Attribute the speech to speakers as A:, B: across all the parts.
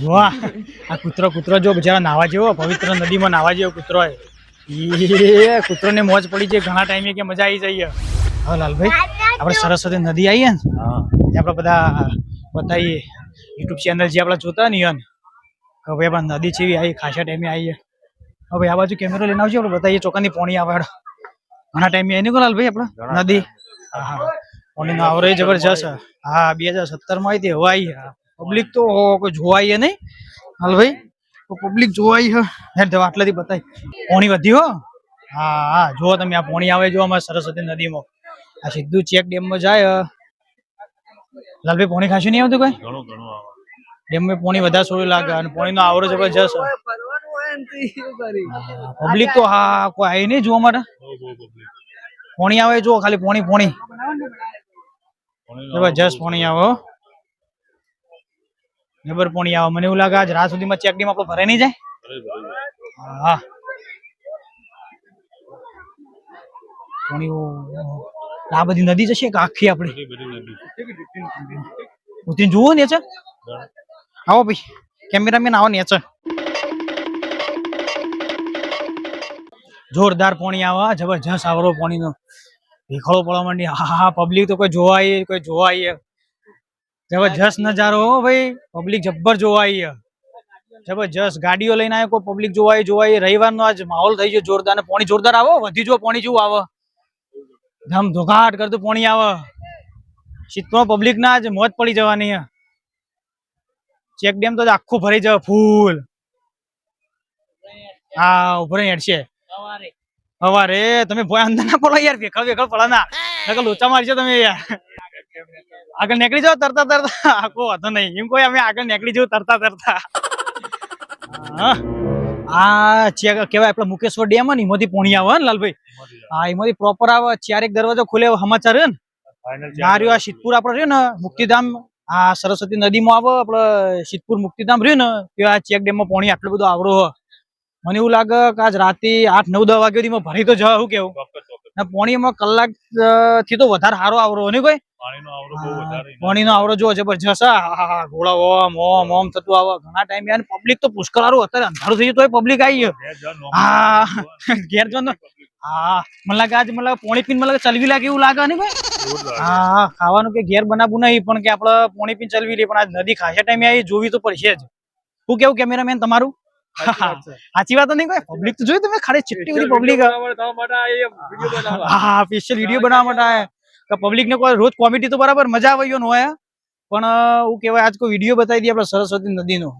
A: વાહ આ કૂતરો કૂતરો જો બિચારા નાવા જેવો પવિત્ર નદીમાં નાવા જેવો કૂતરો એ કૂતરો ને મોજ પડી છે ઘણા ટાઈમે કે મજા આવી જઈએ હા લાલભાઈ આપણે સરસ્વતી નદી આવીએ ને તે આપણે બધા બતાવીએ યુટ્યુબ ચેનલ જે આપણે જોતા નહીં ને હવે ભાઈ આપણે નદી જેવી આવી ખાસા ટાઈમે આવીએ હવે આ બાજુ કેમેરો લઈને આવજો આપણે બતાવીએ ચોકાની પોણી આવે ઘણા ટાઈમે આવી નહીં લાલભાઈ આપણે? નદી. હા હા. પોણીનો આવરે જબરજસ્ત. હા બે હજાર સત્તરમાં આવી હતી હવે આવી પબ્લિક તો કોઈ જોવાય નહીં. હાલભાઈ તો પબ્લિક જોવાય હે. હેડ આટલાથી બતાય. પોણી વધી હો. હા હા. જુઓ તમે આ પોણી આવે જો અમારે સરસ્વતી નદીમાં. આ સીધું ચેક ડેમમાં જાય લાલભાઈ પોણી ખાસું નહીં આવતું કઈ?
B: ડેમ
A: ડેમમાં પોણી વધારે સોળું લાગે અને પોણીનો આવરો જબરજસ્ત.
C: હોય ને તો શું કરી?
A: પબ્લિક તો હા કોઈ આવી નહીં જોવા
B: પબ્લિક
A: પોણી આવે જો ખાલી પોણી પોણી. જબરજસ્ત પોણી આવે હો. જબર પોણી આવે. મને એવું લાગે આજ રાત સુધીમાં ચેક ડેમ આપણો ભરે નહીં જાય? હા. પોણી આ બધી નદી જશે કે આખી આપણી? ઉતરીને જુઓ ને છે આવો ભાઈ કેમેરામેન આવો ને છે જોરદાર પોણી આવે જબરજસ્ત આવરો પોણીનો. ભીખળો પડવા માંડી હા હા પબ્લિક તો કોઈ જોવાય કોઈ જોવા આવીએ. જબરજસ્ત નજારો ભાઈ. પબ્લિક જબ્બર જોવા જબરજસ્ત ગાડીઓ લઈને આવ્યો કોઈ પબ્લિક જોવા આવી જોવા આવી રવિવારનો આજ માહોલ થઈ ગયો જોરદાર ને પોણી જોરદાર આવો વધી જો પોણી જેવું આવે. ધમ ધોઘાટ કરતું પોણી આવે. શીતમાં પબ્લિક ના આજ મોજ પડી જવાની ચેક ડેમ તો આખું ભરી જવા ફૂલ. હા ઉભરે હેડશે. હવારે તમે ભોય અંદર ના પડો યાર ભેખળ ભેખળ પડો ના. લોચા મારશો તમે યાર. આગળ નીકળી જાવ તરતા તરતા. આખો વાંધો નહીં. એમ કોઈ અમે આગળ નીકળી જવું તરતા તરતા. આ ચેક કેવાય આપડે મુકેશ્વર ડેમ ને એમાંથી પોણી આવે ને લાલભાઈ. હા એમાંથી પ્રોપર આવે ચારેક દરવાજો ખુલે સમાચાર રહ્યો ને. આ રહ્યો આ સિદ્ધપુર આપડે રહ્યો ને મુક્તિધામ. આ સરસ્વતી નદીમાં આવે આપડે સિદ્ધપુર મુક્તિધામ રહ્યું ને કે આ ચેક ડેમમાં પોણી આટલું બધું આવરો હ મને એવું લાગે કે આજ રાતે આઠ નવ દસ વાગ્યા ભરી તો જવા શું કેવું પોણીમાં કલાકથી તો વધારે સારો આવરો નહીં ને કોઈ?
B: પાણીનો આવરો
A: પોણીનો આવરો જો જબરજસ્ત ઘોડા ઓમ ઓમ ઓમ થતું આવે. ઘણા ટાઈમ યાર પબ્લિક તો પુષ્કળ સારું અત્યારે અંધારું થઈ ગયું તોય પબ્લિક આવી હા ઘેર જો હા મને લાગે આજ મને લાગે પોણી પીને મને લાગે ચલવી લાગે એવું લાગે ને હા હા ખાવાનું કે ઘેર બનાવવું નહીં પણ કે આપણે પોણી પીને ચલવી લઈએ પણ આજ નદી ખાસા ટાઈમે આવી જોવી તો પડશે જ. શું કેવું કેમેરામેન તમારું? સાચી વાત નહીં કોઈ પબ્લિક તો જોયું તમે ખાલી ચિટ્ટી બધી પબ્લિક હા ફેશિયલ સ્પેશિયલ વીડિયો બનાવવા માટે આયા. પબ્લિક ને કોઈ રોજ કોમેડી તો બરાબર મજા આવી ગયો ન હોય પણ હું કહેવાય આજ કોઈ વીડિયો બતાવી દઈએ આપણે સરસ્વતી નદીનો.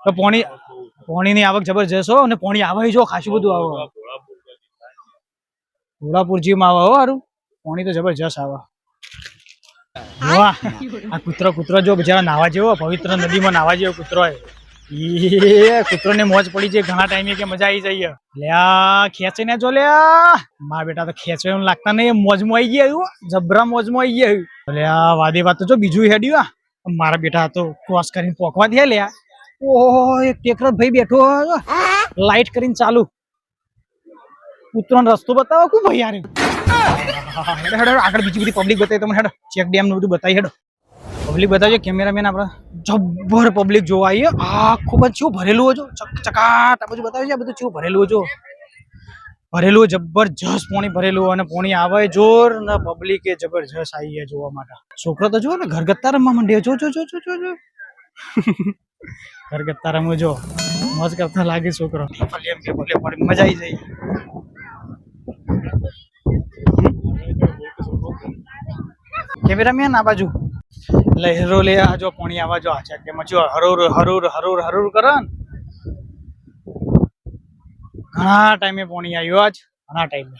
A: તો પોણી પોણીની આવક જબરજસ્ત હો અને પોણી આવે જો ખાસું બધું આવે. ધોળાપુર જીમ આવે હો સારું પોણી તો જબરજસ્ત આવે. વાહ આ કૂતરો કૂતરો જો બિચારા નાવા જેવો પવિત્ર નદીમાં નાવા જેવો કૂતરો હે એ કૂતરો ને મોજ પડી છે ઘણા ટાઈમે કે મજા આવી જઈએ લ્યા ખેંચી ને જો લ્યા મારા બેટા તો ખેંચો એમ લાગતા નહીં મોજમાં આવી ગયા એવું જબરા મોજમાં આવી ગયા એવું લ્યા વાદી વાત તો જો બીજું હેડ્યું આ મારા બેટા તો ક્રોસ કરીને પોકવા દે લ્યા ઓહો એક ટેકરો ભાઈ બેઠો લાઈટ કરીને ચાલુ. કૂતરોનો રસ્તો બતાવો કુ ભાઈ યાર હેડો હેડો હેડો, આગળ બીજી બધી પબ્લિક બતાવી તમને હેડો. ચેક ડેમનું બધું બતાવી હેડો. પબ્લિક બતાવજો કેમેરામેન આપણા જબ્બર પબ્લિક જોવા આવીએ. આખું બધું શું ભરેલું હોય છો ચક ચકાટ આ બધું છે બધું શું ભરેલું જો. ભરેલું જબરજસ્ત પોણી ભરેલું અને પોણી આવે જોર ને પબ્લિકે જબરજસ્ત આવી ગયા જોવા માટે. છોકરો તો જુઓ ને ઘરગત્તા રમવા માંડ્યો જો જો જો જો જો જો. ઘરગત્તા રમવું જો. મોજ કરતા લાગે છોકરો. એમ કે ભલે પણ મજા આવી જાય. કેમેરામેન આ બાજુ. લહેરો લે આજો પોણી આવા જો આ કે મચ્યો હરુર હરુર હરુર હરુર કરન ઘણા ટાઈમે પોણી આવ્યો આજ ઘણા ટાઈમે.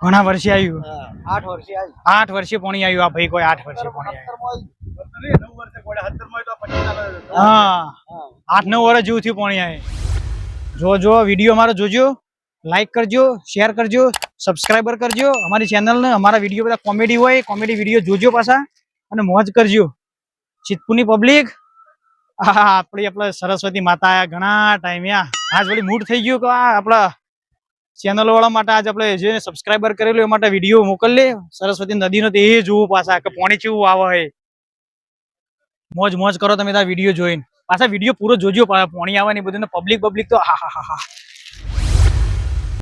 A: ઘણા વર્ષે. આવ્યું
C: આઠ વર્ષે આવ્યું
A: આઠ વર્ષે પોણી આવ્યું આ ભાઈ કોઈ આઠ વર્ષે પોણી આવ્યું હા. આઠ નવ વર્ષ જેવું થયું પોણી આવે જો જો વીડિયો મારો જોજો. લાઈક કરજો શેર કરજો સબસ્ક્રાઈબર કરજો. અમારી ચેનલને અમારા વીડિયો બધા કોમેડી હોય કોમેડી વીડિયો જોજો પાછા અને મોજ કરજો. ચિતપુરની પબ્લિક હા આપણી આપણે સરસ્વતી માતા આયા ઘણા ટાઈમ આજ વળી મૂડ થઈ ગયું કે આ આપણા ચેનલ વાળા માટે આજે આપણે જે સબસ્ક્રાઈબર કરેલું એ માટે વીડિયો મોકલીએ સરસ્વતી નદીનો તો એ જોવું પાછા કે પોણી ચેવું આવે મોજ મોજ કરો તમે ત્યાં વીડિયો જોઈને. પાછા વીડિયો પૂરો જોજો પોણી આવે ને બધું પબ્લિક પબ્લિક તો હા હા હા હા